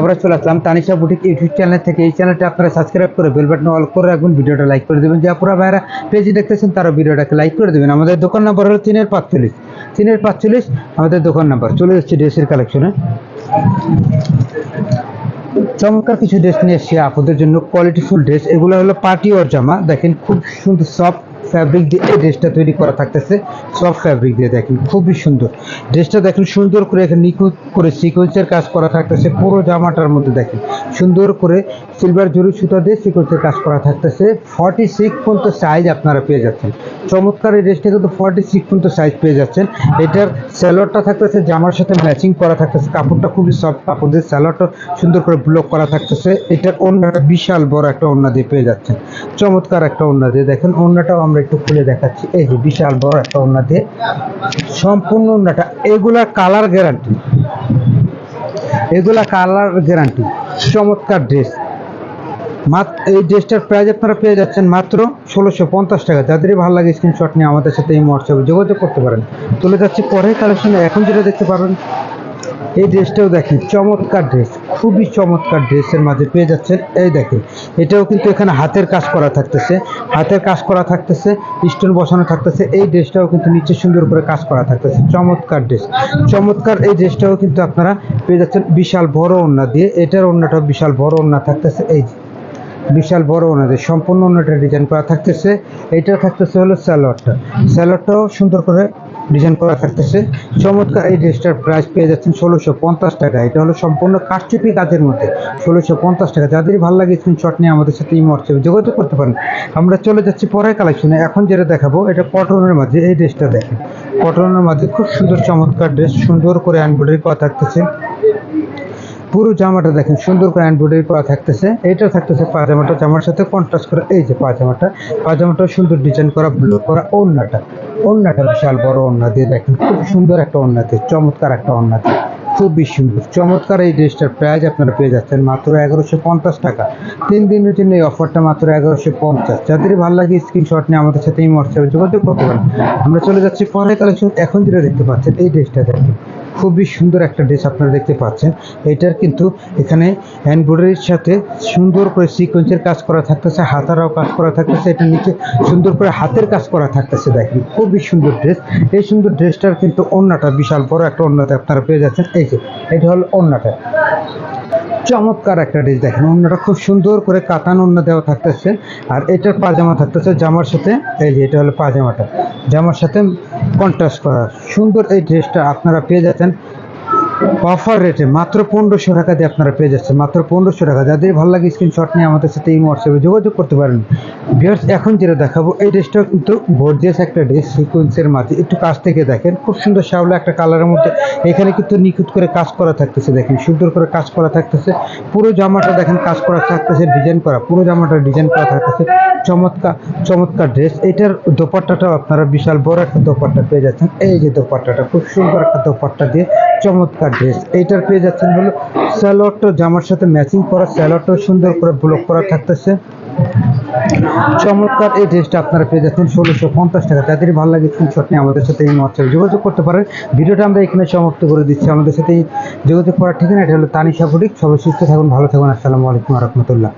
আমরা চলে আসলাম তানিশা বুটিক ইউটিউব চ্যানেল থেকে এই চ্যানেলটা আপনারা সাবস্ক্রাইব করে বেল বাটন অল করে রাখবেন। ভিডিওটা লাইক করে দেবেন। যে আপনারা ভাইরা পেজে দেখতেছেন তারা ভিডিওটাকে লাইক করে দেবেন। আমাদের দোকান নাম্বার হলো তিনের পাঁচচল্লিশ। তিনের পাঁচচল্লিশ আমাদের দোকান নাম্বার। চলে যাচ্ছে ড্রেসের কালেকশনে। চমৎকার কিছু ড্রেস নিয়ে এসেছি আপনাদের জন্য। Qualityful dress. এগুলো হলো পার্টি ওর জামা। দেখেন খুব সুন্দর, সফট ফ্যাব্রিক দিয়ে এই ড্রেসটা তৈরি করা থাকতেছে। সফট ফ্যাব্রিক দিয়ে দেখেন, খুবই সুন্দর। ড্রেসটা দেখেন সুন্দর করে এখানে নিখুঁত করে সিকোয়েন্সের কাজ করা থাকতেছে, পুরো জামাটার মধ্যে দেখেন। সুন্দর করে সিলভার জরি সুতা দিয়ে সিকোয়েন্সের কাজ করা থাকতেছে। ফর্টি সিক্স পর্যন্ত সাইজ আপনারা পেয়ে যাচ্ছেন। চমৎকার এই ড্রেসটা কিন্তু ফর্টি সিক্স পর্যন্ত সাইজ পেয়ে যাচ্ছেন। এটার স্যালোয়ারটা থাকতেছে, জামার সাথে ম্যাচিং করা থাকতেছে। কাপড়টা খুবই সফট কাপড় দিয়ে স্যালোয়ারটা সুন্দর করে ব্লক করা থাকতেছে। এটার অন্যটা বিশাল বড় একটা ওড়না দিয়ে পেয়ে যাচ্ছেন। চমৎকার একটা ওড়না দিয়ে দেখেন, ওড়নাটাও আমরা একটু খুলে দেখাচ্ছি। এই যে বিশাল বড় একটা ওড়না দিয়ে সম্পূর্ণ ওড়নাটা। এগুলা কালার গ্যারান্টি এগুলা কালার গ্যারান্টি চমৎকার ড্রেস এই ড্রেসটার প্রাইস আপনারা পেয়ে যাচ্ছেন মাত্র ষোলোশো পঞ্চাশ টাকা। যাদেরই ভালো লাগে স্ক্রিনশট নিয়ে আমাদের সাথে এই হোয়াটসঅ্যাপে যোগাযোগ করতে পারেন। চলে যাচ্ছি পরের কালেকশনে এখন যেটা দেখতে পারবেন এই ড্রেসটাও দেখেন চমৎকার ড্রেস, খুবই চমৎকার ড্রেসের মাঝে পেয়ে যাচ্ছেন। এই দেখেন, এটাও কিন্তু এখানে হাতের কাজ করা থাকতেছে, হাতের কাজ করা থাকতেছে, স্টোন বসানো থাকতেছে, এই ড্রেসটাও কিন্তু নিচে সুন্দর করে কাজ করা থাকতেছে, চমৎকার ড্রেস। চমৎকার এই ড্রেসটাও কিন্তু আপনারা পেয়ে যাচ্ছেন বিশাল বড় ওড়না দিয়ে, এটার ওড়নাটাও বিশাল বড় ওড়না থাকতেছে, এই বিশাল বড় ওনাদের সম্পূর্ণ ওনাটা ডিজাইন করা থাকতেছে এইটা থাকতেছে হলো স্যালোয়ারটা। স্যালোয়ারটাও সুন্দর করে ডিজাইন করা থাকতেছে। চমৎকার এই ড্রেসটার প্রাইস পেয়ে যাচ্ছেন ষোলোশো পঞ্চাশ টাকা। এটা হলো সম্পূর্ণ কাঠচুপি কাজের মধ্যে। ষোলোশো পঞ্চাশ টাকা। যাদের ভালো লাগে স্ক্রিনশট নিয়ে আমাদের সাথে এই হোয়াটসঅ্যাপে যোগাযোগ করতে পারেন। আমরা চলে যাচ্ছি পরের কালেকশনে এখন যেটা দেখাবো, এটা কটনের মাঝে। এই ড্রেসটা দেখেন। কটনের মাঝে খুব সুন্দর চমৎকার ড্রেস। সুন্দর করে এমব্রয়ডারি করা থাকতেছে। পুরো জামাটা দেখেন, সুন্দর করে এমব্রয়ডারি করা থাকতেছে। এইটা থাকতেছে পাজামাটা জামার সাথে কন্ট্রাস্ট করে এই যে পাজামাটা পাজামাটা সুন্দর ডিজাইন করা ব্লু করা ওড়নাটা। ওড়নাটা বিশাল বড় ওড়না দিয়ে দেখেন, খুব সুন্দর একটা ওড়না দিয়ে, চমৎকার একটা ওড়না দিয়ে, খুবই সুন্দর। চমৎকার এই ড্রেসটার প্রাইস আপনারা পেয়ে যাচ্ছেন মাত্র এগারোশো পঞ্চাশ টাকা। তিন দিনের জন্য এই অফারটা মাত্র এগারোশো পঞ্চাশ। যাদের ভালো লাগে স্ক্রিনশট নিয়ে আমাদের সাথে এই হোয়াটসঅ্যাপে যোগাযোগ করতে পারেন। আমরা চলে যাচ্ছি পরের কালেকশন এখন যেটা দেখতে পাচ্ছেন, এই ড্রেসটা দেখেন। খুবই সুন্দর একটা ড্রেস আপনারা দেখতে পাচ্ছেন। এটার কিন্তু এখানে এমব্রয়ডারির সাথে সুন্দর করে সিকোয়েন্সের কাজ করা থাকতেছে, হাতারাও কাজ করা থাকতেছে এটা নিচে সুন্দর করে হাতের কাজ করা থাকতেছে দেখেন, খুবই সুন্দর ড্রেস এই সুন্দর ড্রেসটার কিন্তু অন্যটা বিশাল বড় একটা অন্যতে আপনারা পেয়ে যাচ্ছেন। এই যে, এটা হলো অন্যটা চমৎকার একটা ড্রেস দেখেন অন্যটা খুব সুন্দর করে কাতান অন্য দেওয়া থাকতেছে। আর এটার পাজামা থাকতেছে জামার সাথে, এই যে, এটা হলো পাজামাটা জামার সাথে কন্ট্রাস্ট করা সুন্দর এই ড্রেসটা আপনারা পেয়ে যাচ্ছেন। অফার রেটে মাত্র পনেরোশো টাকা দিয়ে আপনারা পেয়ে যাচ্ছেন। মাত্র পনেরোশো টাকা। যাদের ভালো লাগে স্ক্রিনশট নিয়ে আমাদের সাথে এই হোয়াটসঅ্যাপে যোগাযোগ করতে পারেন। ভিউয়ার্স এখন যেটা দেখাবো, এই ড্রেসটা কিন্তু গর্জিয়াস একটা ড্রেস সিকোয়েন্সের মাঝে একটু কাছ থেকে দেখেন। খুব সুন্দর শ্যাওলা একটা কালারের মধ্যে। এখানে কিন্তু নিখুঁত করে কাজ করা থাকতেছে, দেখেন। সুন্দর করে কাজ করা থাকতেছে। পুরো জামাটা দেখেন কাজ করা থাকতেছে ডিজাইন করা। পুরো জামাটা ডিজাইন করা থাকতেছে। চমৎকার চমৎকার ড্রেস এটার দোপাট্টাটাও আপনারা বিশাল বড় একটা দোপাট্টা পেয়ে যাচ্ছেন। এই যে দোপাট্টাটা, খুব সুন্দর একটা দোপাট্টা দিয়ে চমৎকার ড্রেস এইটার পেয়ে যাচ্ছেন হলো স্যালোয়ারটা জামার সাথে ম্যাচিং করা, স্যালোয়ারটাও সুন্দর করে ব্লক করা থাকতেছে। চমৎকার এই ড্রেসটা আপনারা পেয়ে যাচ্ছেন ষোলোশো পঞ্চাশ টাকা। তাদেরই ভালো লাগে স্ক্রিনশট নিয়ে আমাদের সাথে এই হোয়াটসঅ্যাপে যোগাযোগ করতে পারেন। ভিডিওটা আমরা এখানে সমাপ্ত করে দিচ্ছি। আমাদের সাথে যোগাযোগ করার ঠিকানা এটা হলো তানিশা বুটিক। সবাই সুস্থ থাকুন, ভালো থাকুন। আসসালামু আলাইকুম রহমতুল্লাহ।